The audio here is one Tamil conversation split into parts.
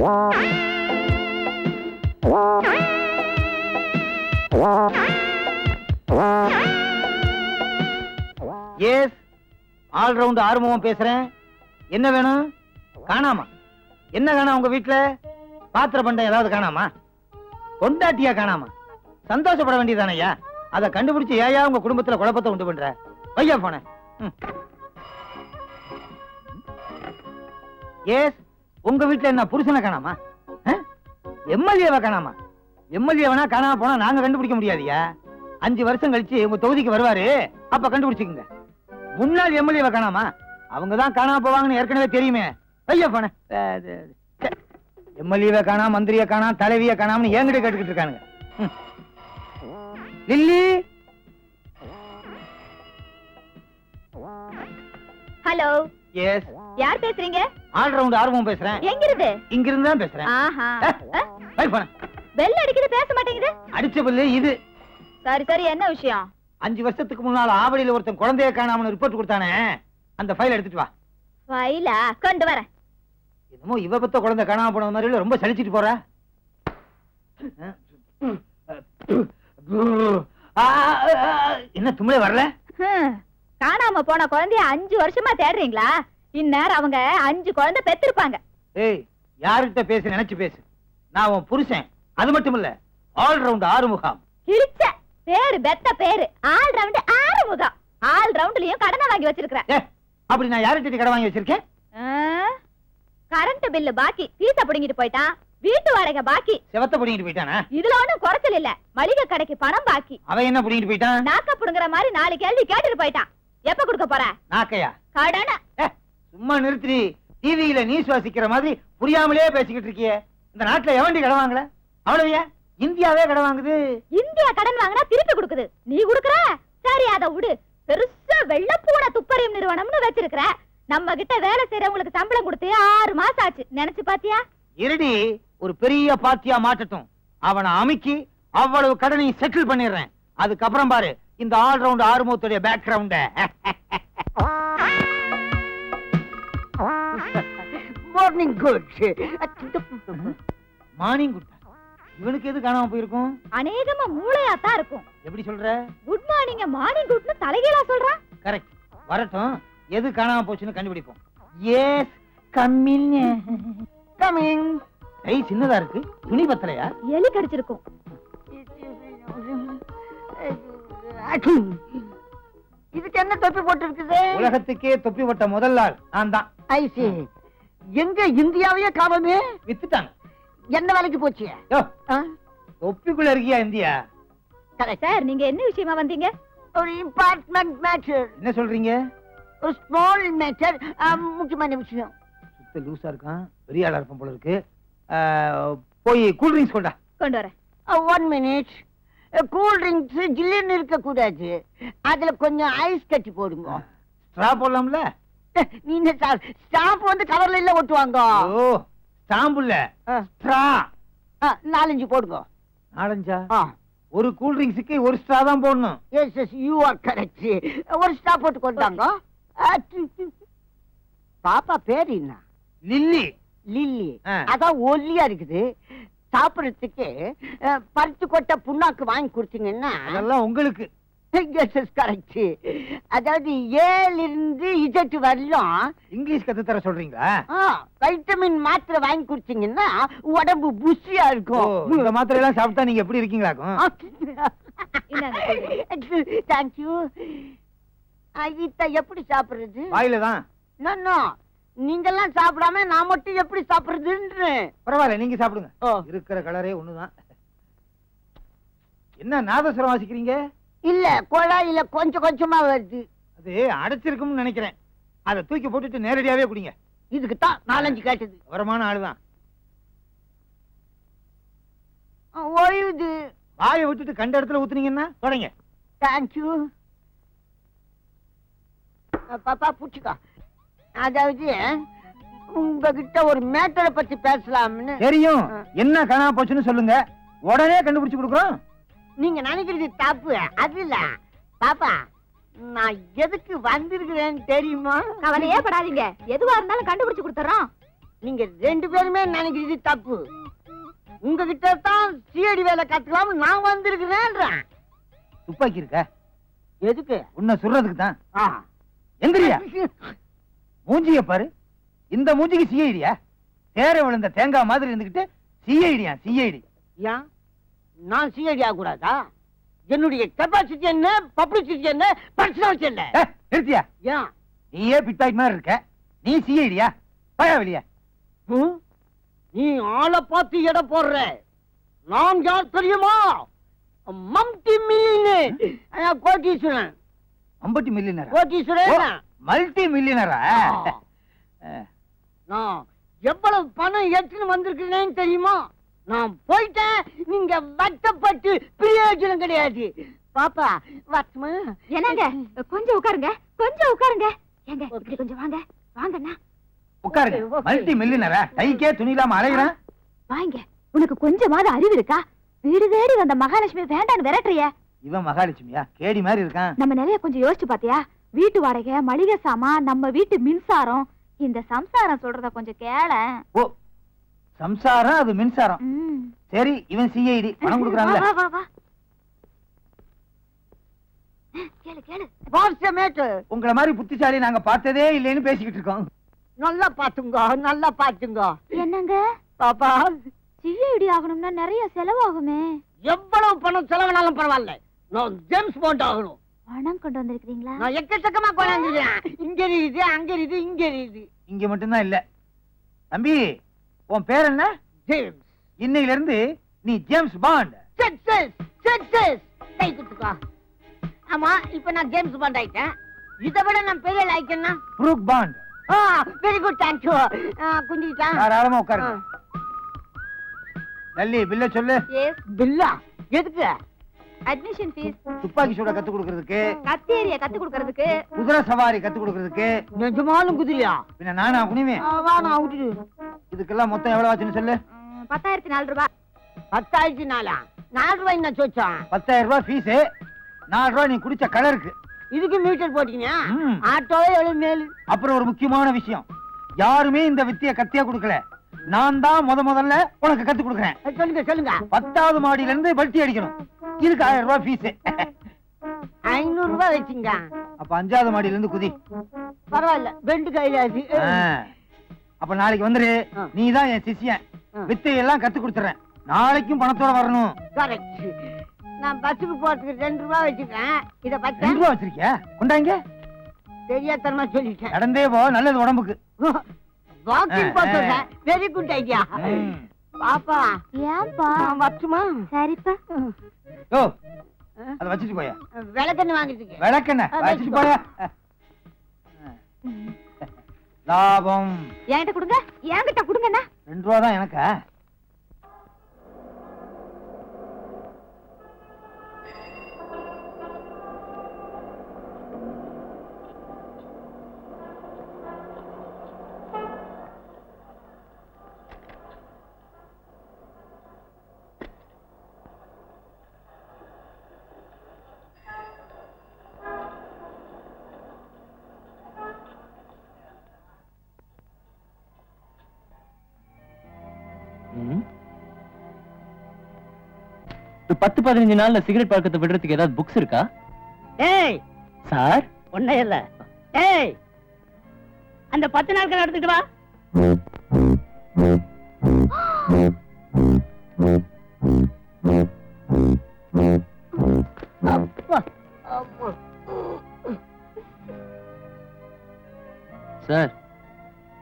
எஸ் ஆல் ரவுண்ட் பேசுறேன். என்ன வேணும்? காணாமா? என்ன காணா உங்க வீட்டுல பாத்திர பண்டம் ஏதாவது காணாமா? கொண்டாட்டியா காணாமா? சந்தோஷப்பட வேண்டியதானய்யா? அதை கண்டுபிடிச்சு ஏயா உங்க குடும்பத்துல குழப்பத்தை உண்டு பண்ற? வையா போன எஸ் உங்க வீட்ல என்ன புருஷனை காணாமா? எம்எல்ஏவை காணாமா? எம்எல்ஏவனா காணாம போனா நாங்க கண்டுபிடிக்க முடியாதுயா? அஞ்சு வருஷம் கழிச்சு உங்க தொகுதிக்கு வருவாரு அப்ப கண்டுபிடிச்சுக்குங்க. முன்னாள் எம்எல்ஏவை காணாமா? அவங்க தான் காணாம போவாங்கன்னு ஏற்கனவே தெரியுமே. ஐயா போன. எம்எல்ஏவை காணா மந்திரியை காணா தலைவியை காணாமனு என்கிட்ட கேட்டுக்கிட்டு இருக்கானுங்க. லில்லி! ஹலோ. எஸ் யார் பேசுறீங்க? ஆல் ரவுண்ட் ஆர்வம் பேசுறேன். எங்க இருந்து இங்க இருந்து தான் பேசுறேன். ஆஹா. போன பெல் அடிக்குது பேச மாட்டேங்குது. அடிச்ச பில்லு இது. சரி சரி என்ன விஷயம்? அஞ்சு வருஷத்துக்கு முன்னால ஆவடியில ஒருத்தன் குழந்தைய காணாமனு ரிப்போர்ட் கொடுத்தானே அந்த ஃபைல் எடுத்துட்டு வா. ஃபைலா கொண்டு வரேன். என்னமோ இவ பத்த குழந்தை காணாம போன மாதிரி ரொம்ப சலிச்சிட்டு போற. என்ன தும்ளே வரல? காணாம போன குழந்தைய அஞ்சு வருஷமா தேடுறீங்களா? இந்நேரம் அவங்க அஞ்சு குழந்தை பெத்திருப்பாங்க. ஏய் யார்கிட்ட பேசு நினைச்சு பேசு. நான் உன் புருஷன். அது மட்டும் இல்ல ஆல் ரவுண்ட் ஆறுமுகம். கிழிச்ச பேரு பெத்த பேரு ஆல் ரவுண்ட் ஆறு முகம் ஆல் ரவுண்ட்லயும் கடனை வாங்கி வச்சிருக்கிறேன். அப்படி நான் யார்கிட்ட கடை வாங்கி வச்சிருக்கேன்? கரண்ட் பில்லு பாக்கி பீச புடுங்கிட்டு போயிட்டான். வீட்டு வாடகை பாக்கி. செவத்த புடிங்கிட்டு போயிட்டானா? இதுல ஒண்ணும் குறைச்சல் இல்ல. மளிகை கடைக்கு பணம் பாக்கி. அவன் என்ன புடிங்கிட்டு போயிட்டான்? நாக்க புடுங்குற மாதிரி நாலு கேள்வி கேட்டுட்டு போயிட்டான். எப்ப கொடுக்க போற? நாக்கையா? கடனை. சும்மா நிறுத்தி டிவியில நீஸ் வாசிக்கிற மாதிரி புரியாமலே பேசிக்கிட்டு இருக்கியே. இந்த நாட்டுல எவண்டி கடை வாங்கல? அவ்வளவுயா இந்தியாவே கடை வாங்குது. இந்தியா கடன் வாங்கினா திருப்பி கொடுக்குது. நீ குடுக்குற? சரி அத விடு. பெருசா வெள்ளப்பூன துப்பறியும் நிறுவனம்னு வச்சிருக்கிற. நம்ம கிட்ட வேலை செய்யறவங்களுக்கு சம்பளம் கொடுத்து ஆறு மாசம் ஆச்சு. நினைச்சு பாத்தியா? இருடி ஒரு பெரிய பாத்தியா மாட்டட்டும். அவனை அமுக்கி அவ்வளவு கடனையும் செட்டில் பண்ணிடுறேன். அதுக்கப்புறம் பாரு இந்த ஆல் ரவுண்ட் ஆறுமுகத்துடைய பேக்ரவுண்ட மார்னிங் குட் மார்னிங் குட் இவனுக்கு எது காணாம போயிருக்கும்? அநேகமா மூளையா தான் இருக்கும். எப்படி சொல்ற? குட் மார்னிங் மார்னிங் குட்னு தலைகீழா சொல்றான் கரெக்ட் வரட்டும். எது காணாம போச்சுன்னு கண்டுபிடிப்போம். எஸ் கம்மிங் கமிங் கை சின்னதா இருக்கு. துணி பத்தலையா? எலி கடிச்சிருக்கும். இதுக்கு என்ன தொப்பி போட்டு இருக்குது உலகத்துக்கே தொப்பி போட்ட முதல் ஆள். நான் தான். ஐசி எங்க இந்தியாவையே காவமே? வித்துட்டாங்க. என்ன வேலைக்கு போச்சு? யோ தொப்பிக்குள்ள இருக்கியா இந்தியா? சார் நீங்க என்ன விஷயமா வந்தீங்க? ஒரு இம்பார்ட்மெண்ட் மேட்டர். என்ன சொல்றீங்க? ஒரு ஸ்மால் மேட்டர். முக்கியமான விஷயம். சுத்த லூசா இருக்கான். பெரிய ஆளா இருப்பான் போல இருக்கு. போய் கூல் ட்ரிங்க்ஸ் கொண்டா. கொண்டு வரேன். ஒன் மினிட் கூல் ட்ரிங்க்ஸ் ஜில்லுன்னு இருக்க கூடாது அதுல கொஞ்சம் ஐஸ் கட்டி போடுங்க. ஸ்ட்ரா போடலாம்ல? நீ என்ன சார் ஸ்டாம்ப் வந்து கவர்ல இல்ல ஒட்டுவாங்க. ஓ ஸ்டாம்புல்ல ஆ, ஸ்ட்ரா. நாலஞ்சு போடுங்க. நாலஞ்சா? ஒரு கூல் ட்ரிங்க்ஸுக்கு ஒரு ஸ்ட்ரா தான் போடணும். Yes yes you are correct ஒரு ஸ்டாப் போட்டு கொண்டாங்க. பாப்பா பேர் என்ன? லில்லி. லில்லி. அதான் ஒல்லியா இருக்குது. சாப்பிடறதுக்கு அஹ், பருத்தி கொட்டை புண்ணாக்கு வாங்கி கொடுத்தீங்கன்னா அதெல்லாம் உங்களுக்கு. அதாவது ஏல இருந்து இஜெட் வரலும். இங்கிலீஷ் கத்து தர சொல்றீங்களா வைட்டமின் மாத்திரை வாங்கி கொடுத்தீங்கன்னா உடம்பு புஷியா இருக்கும். இந்த மாத்திரை எல்லாம் சாப்பிட்டா நீங்க எப்படி இருக்கீங்களாக்கும்? தேங்க்யூ இத்த எப்படி சாப்பிடுறது? வாயில தான். நீங்கெல்லாம் சாப்பிடாம நான் மட்டும் எப்படி சாப்பிடுறதுன்னு. பரவாயில்ல நீங்க சாப்பிடுங்க. இருக்கிற கலரே ஒண்ணுதான். என்ன நாதஸ்வரம் வாசிக்கிறீங்க? இல்ல குழாயில கொஞ்சம் கொஞ்சமா வருது. அது அடைச்சிருக்கும்னு நினைக்கிறேன். அதை தூக்கி போட்டுட்டு நேரடியாவே குடிங்க. இதுக்கு தான் நாலஞ்சு கேட்டது. வரமான ஆளுதான். ஓய்வுது. வாயை விட்டுட்டு கண்ட இடத்துல ஊத்துனீங்கன்னா தொடங்க. தேங்க்யூ பாப்பா பூச்சிக்கா அதாவது உங்ககிட்ட ஒரு மேட்டரை பத்தி பேசலாம்னு. தெரியும். என்ன காணாம போச்சுன்னு சொல்லுங்க. உடனே கண்டுபிடிச்சு கொடுக்குறோம். நீங்க நினைக்கிறது தப்பு அது இல்ல. பாப்பா நான் எதுக்கு வந்திருக்கிறேன்னு தெரியுமா? கவலையே படாதீங்க. எதுவா இருந்தாலும் கண்டுபிடிச்சு கொடுத்துறோம். நீங்க ரெண்டு பேருமே நினைக்கிறது தப்பு. உங்ககிட்ட தான் சிஐடி வேலை கத்துக்கலாம் நான் வந்திருக்கிறேன்றேன். துப்பாக்கி இருக்க? எதுக்கு? உன்னை சுடுறதுக்கு தான். ஆ. எந்திரியா? மூஞ்சிய பாரு. இந்த மூஞ்சிக்கு சிஐடியா? தேர விழுந்த தேங்காய் மாதிரி இருந்துகிட்டு சிஐடியா சிஐடி? ஏன்? நான் சிஐடி ஆகக்கூடாதா? என்னுடைய கெப்பாசிட்டி என்ன? பப்ளிசிட்டி என்ன? பர்சனாலிட்டி என்ன? நிறுத்தியா? ஏன்? நீயே பிட்டாய் மாதிரி இருக்க. நீ சிஐடியா? பயா வெளியா. ஹம்? நீ ஆளை பார்த்து எடை போடுற. நான் யார் தெரியுமா? மம்டி மில்லியனு. கோட்டீஸ்வரன் ஐம்பத்தி மில்லியனரா? கோட்டீஸ்வரன் மல்டி மில்லியனரா. நான் எவ்வளவு பணம் எடுத்துன்னு வந்திருக்கிறேன்னு தெரியுமா? நான் போயிட்டேன் நீங்க வட்டப்பட்டு பிரயோஜனம் கிடையாது. பாப்பா வட்டமா என்னங்க? கொஞ்சம் உட்காருங்க. கொஞ்சம் உட்காருங்க. ஏங்க இப்படி கொஞ்சம் வாங்க. வாங்கண்ணா. உட்காருங்க. மல்டி மில்லியனரா டைக்கே துணி இல்லாம அலைகிறான் வாங்க. உனக்கு கொஞ்சமாவது அறிவு இருக்கா? வீடு தேடி வந்த மகாலட்சுமி வேண்டான்னு விரட்டுறிய. இவன் மகாலட்சுமியா? கேடி மாதிரி இருக்கான். நம்ம நிலைய கொஞ்சம் யோசிச்சு பாத்தியா? வீட்டு வாடகை மளிகை சாமான் நம்ம வீட்டு மின்சாரம். இந்த சம்சாரம் சொல்றத கொஞ்சம் கேள ஓ சம்சாரம் அது மின்சாரம். சரி இவன் சிஐடி பணம் கொடுக்குறாங்கல்ல வா, வா, வா. கேளு கேளு. வாட்ஸ்அமேட்டு உங்களை மாதிரி புத்திசாலி நாங்க பார்த்ததே இல்லைன்னு பேசிக்கிட்டு இருக்கோம். நல்லா பாத்துங்க நல்லா பாத்துங்க என்னங்க? பாப்பா. சிஐடி ஆகணும்னா நிறைய செலவாகுமே. எவ்வளவு பணம் செலவினாலும் பரவாயில்ல. நான் ஜேம்ஸ் பாண்ட் ஆகணும். பணம் கொண்டு வந்திருக்கீங்களா நான் எக்கச்சக்கமா கொண்டாந்துருக்கேன் இங்க இருக்குது அங்க இருக்குது இங்க இருக்குது. இங்க மட்டும்தான் இல்ல. தம்பி உன் பேர் என்ன? ஜேம்ஸ். இன்னையில இருந்து நீ ஜேம்ஸ் பாண்ட். சக்சஸ் சக்சஸ் கை குத்துக்கோ ஆமா இப்ப நான் ஜேம்ஸ் பாண்ட் ஆயிட்டேன். இதை விட நான் பெரிய லாய்க்கன்னா ப்ரூக் பாண்ட். ஆ வெரி குட் தேங்க் யூ குஞ்சிட்டா தாராளமா உட்காருங்க. நல்லி பில்ல சொல்லு. எஸ் பில்லா? எதுக்கு? அட்மிஷன் ஃபீஸ் துப்பாக்கி சூட கத்து கொடுக்கறதுக்கு. கத்தேரிய கத்து கொடுக்கறதுக்கு. குதிரை சவாரி கத்து கொடுக்கறதுக்கு. நிஜமாலும் குதிரையா? பின்ன நானா குனிவேன்? வா நான் விட்டுடு இதுக்கெல்லாம் மொத்தம் எவ்வளவு ஆச்சுன்னு சொல்லு? ம், பத்தாயிரத்தி நாலு ரூபாய். பத்தாயிரத்தி நாலா நாலு ரூபாய் நான் சொச்சான் பத்தாயிரம் ரூபாய் ஃபீஸ் நாலு ரூபாய் நீ குடிச்ச கலருக்கு. இதுக்கு மீட்டர் போட்டீங்க. ஆட்டோவே எவ்வளவு மேலு? அப்புறம் ஒரு முக்கியமான விஷயம். யாருமே இந்த வித்திய கத்தியா கொடுக்கல. நான் தான் முத முதல்ல உனக்கு கத்து கொடுக்குறேன். சொல்லுங்க சொல்லுங்க. பத்தாவது மாடியில இருந்து பல்ட்டி அடிக்கணும். இதுக்கு ஆயிரம் ரூபாய் ஃபீஸ் ஐநூறு ரூபாய் வச்சுங்க. அப்ப அஞ்சாவது மாடியில இருந்து குதி. பரவாயில்ல. ரெண்டு கையில. அப்ப நாளைக்கு வந்துரு. ஆ. நீ தான் என் சிஷ்யன். ஆ. வித்தையெல்லாம் கத்து கொடுத்துறேன். நாளைக்கும் பணத்தோட வரணும். கரெக்ட் நான் பஸ்ஸுக்கு போறதுக்கு ரெண்டு ரூபாய் வச்சுக்கிறேன். இத ரெண்டு பத்தி ரூபா வச்சிருக்கியா? கொண்டாங்க. தெரியாதனமா சொல்லிட்டேன். நடந்தே போ நல்லது உடம்புக்கு. வாக்கிங் ஆ. Very good idea. பாப்பா. ஏன்பா? நான் வரட்டுமா? சரிப்பா. ஓ அத வச்சுட்டு போயா? விளக்கெண்ணு வாங்கிட்டு விளக்கெண்ண ஆ, வச்சுட்டு. போயா? லாபம். என்கிட்ட கொடுங்க. என்கிட்ட கொடுங்கண்ணா ரெண்டு ரூபா தான் எனக்கா? பத்து பதினஞ்சு நாள்ல சிகரெட் பழக்கத்தை விடுறதுக்கு ஏதாவது புக்ஸ் இருக்கா? ஏய்! சார்? ஒன்னே இல்ல. ஏய்! அந்த பத்து நாட்கள் எடுத்துட்டு வா. சார்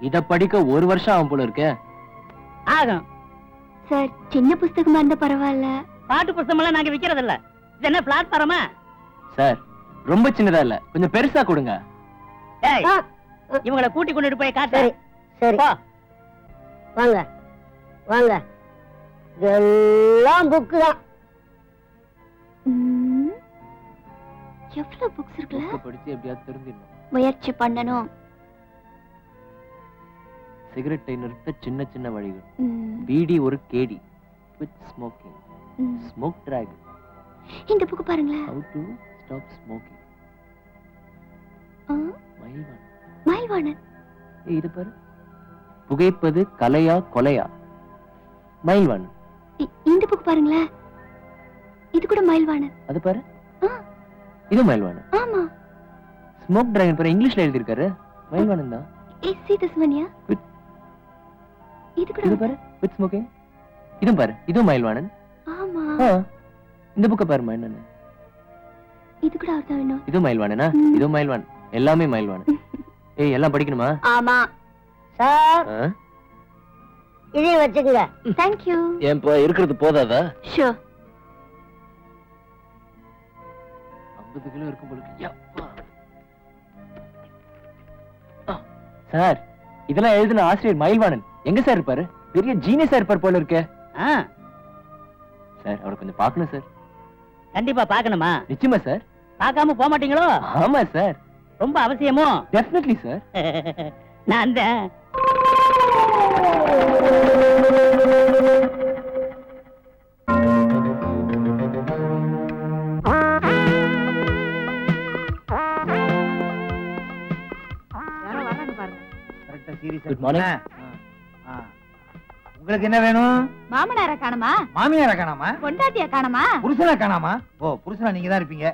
இத படிக்க ஒரு வருஷம் ஆகும் போல இருக்கே. ஆகும். சார் சின்ன புஸ்தகமா இருந்தா பரவாயில்ல. பாட்டு புஸ்தகம் எல்லாம் நாங்க விக்கிறது இல்ல இது என்ன பிளாட்ஃபார்மா சார் ரொம்ப சின்னதா இல்ல. கொஞ்சம் பெருசா கொடுங்க. ஏய் இவங்களை கூட்டி கொண்டுட்டு போய் காட்டு. சரி போ. வாங்க வாங்க. எல்லாம் புக்கு தான். எவ்வளவு புக்ஸ் இருக்குல்ல? படிச்சு எப்படியாவது தெரிஞ்சிடணும். முயற்சி பண்ணணும். சிகரெட்டை நிறுத்த சின்ன சின்ன வழிகள். ம், பீடி ஒரு கேடி. Quit smoking. ஸ்மோக் டிராகன் இந்த புக்கு பாருங்களேன். How to stop smoking Mayilvanan. ஏய் இது பாரு. புகைப்பது கலையா கொலையா? மயில்வாணன். இந்த புக் பாருங்களேன். இது கூட மயில்வாணன். அது பாரு. இது மயில்வாணன். ஆமா. ஸ்மோக் டிராகன் பாரு இங்கிலீஷ்ல எழுதியிருக்காரு. மயில்வாணன் தான். எஸ் சி தஸ்மனியா இது கூட இது பாரு வித் ஸ்மோக்கிங் இதுவும் பாரு இதுவும் மயில்வாணன். இந்த புக்கை பாருமா என்னன்னு. இது கூட அவர் தான் வேணும். இதுவும் மயில்வாணனா ம். இதுவும் மயில்வான். எல்லாமே மயில்வாணன் ஏய் எல்லாம் படிக்கணுமா? ஆமா. சார்? இதையும் வச்சுக்கோங்க. தேங்க்யூ ஏன்பா இருக்கிறது போதாதா? ஷூர் ஐம்பது கிலோ இருக்கும் போல இருக்கு. யப்பா. ஆ, சார் இதெல்லாம் எழுதின ஆசிரியர் மயில்வாணன். எங்க சார் இருப்பாரு? பெரிய ஜீனியஸா இருப்பார் போல இருக்கே. ஆ, சார். அவரை கொஞ்சம் பார்க்கணும் சார். கண்டிப்பா பார்க்கணுமா? நிச்சயமா சார். பார்க்காம போக மாட்டீங்களோ? ஆமா சார். ரொம்ப அவசியமோ? டெஃபினெட்லி சார் நான் தான் கரெக்டா சீரியஸா உங்களுக்கு என்ன வேணும்? மாமனார காணமா? மாமியார காணாமா? பொண்டாட்டிய காணமா? புருஷனா காணாமா? ஓ புருஷனா நீங்க தான் இருப்பீங்க.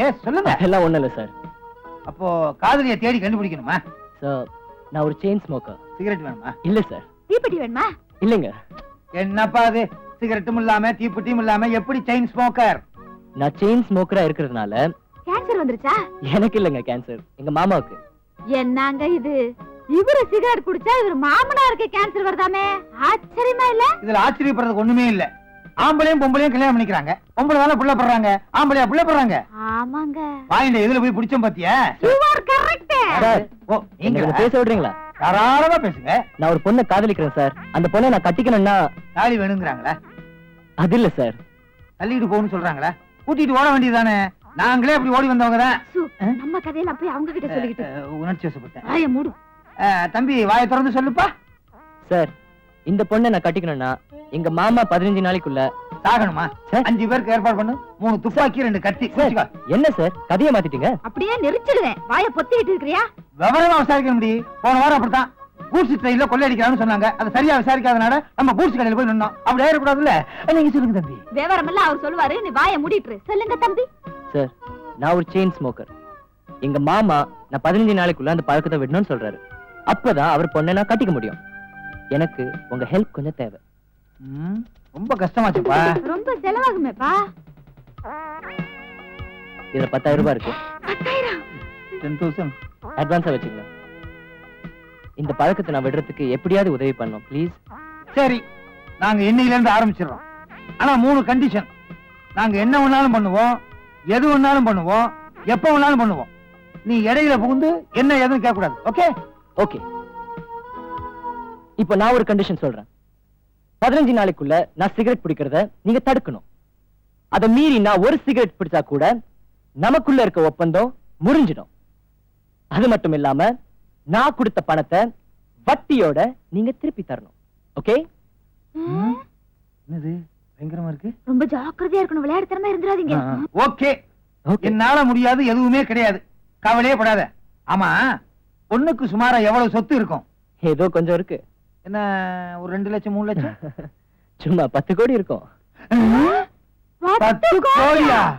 ஏ சொல்லுங்க. எல்லாம் ஒண்ணும் இல்ல சார். அப்போ காதலிய தேடி கண்டுபிடிக்கணுமா? சார் நான் ஒரு செயின் ஸ்மோக்கர் சிகரெட் வேணுமா? இல்ல சார். தீப்பெட்டி வேணுமா? இல்லைங்க. என்னப்பா அது? சிகரெட்டும் இல்லாம தீப்பெட்டியும் இல்லாம எப்படி செயின் ஸ்மோக்கர் நான் செயின் ஸ்மோக்கரா இருக்கிறதுனால கேன்சர் வந்துருச்சா? எனக்கு இல்லைங்க கேன்சர் எங்க மாமாவுக்கு. என்னங்க இது? இவரு சிகரெட் குடிச்சா இவர் மாமனாருக்கு கேன்சர் வருதாமே? ஆச்சரியமா இல்ல? இதுல ஆச்சரியப்படுறதுக்கு ஒண்ணுமே இல்ல. ஆம்பளையும் பொம்பளையும் கல்யாணம் பண்ணிக்கிறாங்க. பொம்பளை தானே புள்ள படுறாங்க ஆம்பளையா புள்ள படுறாங்க ஆமாங்க. வாயில எதுல போய் பிடிச்சோம் பாத்தியா? யூ ஆர் கரெக்ட் சார் ஓ நீங்க பேச விடுறீங்களா? தாராளமா பேசுங்க. நான் ஒரு பொண்ணை காதலிக்கிறேன் சார். அந்த பொண்ணை நான் கட்டிக்கணும்னா தாலி வேணுங்கிறாங்களா? அது இல்ல சார். தள்ளிட்டு போகணும்னு சொல்றாங்களா? கூட்டிட்டு ஓட வேண்டியதுதானே? நாங்களே அப்படி ஓடி வந்தவங்க தான். நம்ம கதையெல்லாம் போய் அவங்க கிட்ட சொல்லிக்கிட்டு உணர்ச்சி வசப்பட்டேன். மூடு. தம்பி வாயை திறந்து சொல்லுப்பா. சார் இந்த பொண்ணை நான் கட்டிக்கணும்னா எங்க மாமா பதினஞ்சு நாளைக்குள்ள சாகணுமா? சார். அஞ்சு பேருக்கு ஏற்பாடு பண்ணு. மூணு துப்பாக்கி ரெண்டு கத்தி. என்ன சார்? கதையை மாத்திட்டீங்க? அப்படியே நெரிச்சிடுவேன். வாய பொத்திக்கிட்டு இருக்கிறியா? விவரமா விசாரிக்க முடியும் போன வாரம் அப்படித்தான். கூட்ஸ் ட்ரெயின்ல கொள்ளையடிக்கிறான்னு சொன்னாங்க. அதை சரியா விசாரிக்காதனால நம்ம கூட்ஸ் கடையில போய் நின்னோம். அப்படி ஆயிடக்கூடாதுல்ல? நீங்க சொல்லுங்க தம்பி. விவரம் எல்லாம் அவர் சொல்லுவாரு. நீ வாய மூடிட்டு. சொல்லுங்க தம்பி. சார் நான் ஒரு செயின் ஸ்மோக்கர் எங்க மாமா நான் பதினஞ்சு நாளைக்குள்ள அந்த பழக்கத்தை விடணும்னு சொல்றாரு. அப்பதான் அவர் பொண்ணை நான் கட்டிக்க முடியும். எனக்கு உங்க ஹெல்ப் கொஞ்சம் தேவை. ரொம்ப கஷ்டமாச்சுப்பா. ரொம்ப செலவாகுமேப்பா. இதுல பத்தாயிரம் ரூபாய் இருக்கு. பத்தாயிரம்? டென் தௌசண்ட் அட்வான்ஸா வச்சுக்கங்க. இந்த பழக்கத்தை நான் விடுறதுக்கு எப்படியாவது உதவி பண்ணணும் ப்ளீஸ் சரி நாங்க இன்னையில இருந்து ஆரம்பிச்சிடுறோம். ஆனா மூணு கண்டிஷன் நாங்க என்ன வேணாலும் பண்ணுவோம் எது வேணாலும் பண்ணுவோம் எப்ப வேணாலும் பண்ணுவோம். நீ இடையில புகுந்து என்ன ஏதுன்னு கேட்க கூடாது ஓகே ஓகே. இப்போ நான் ஒரு கண்டிஷன் சொல்றேன். பதினஞ்சு நாளைக்குள்ள நான் சிகரெட் பிடிக்கிறத நீங்க தடுக்கணும். அதை மீறி நான் ஒரு சிகரெட் பிடிச்சா கூட நமக்குள்ள இருக்க ஒப்பந்தம் முறிஞ்சிடும். அது மட்டும் இல்லாம நான் கொடுத்த பணத்தை வட்டியோட நீங்க திருப்பி தரணும். ஓகே? என்னது? பயங்கரமா இருக்கு. ரொம்ப ஜாக்கிரதையா இருக்கணும். விளையாடுத்தனமா இருந்துடாதீங்க. ஓகே. ஓகே. என்னால முடியாது எதுவுமே கிடையாது. கவலையே படாத. ஆமா பொண்ணுக்கு சுமாரா எவ்வளவு சொத்து இருக்கும்? ஏதோ கொஞ்சம் இருக்கு. என்ன ஒரு ரெண்டு லட்சம் மூணு லட்சம்? சும்மா பத்து கோடி இருக்கும். பத்து கோடியா?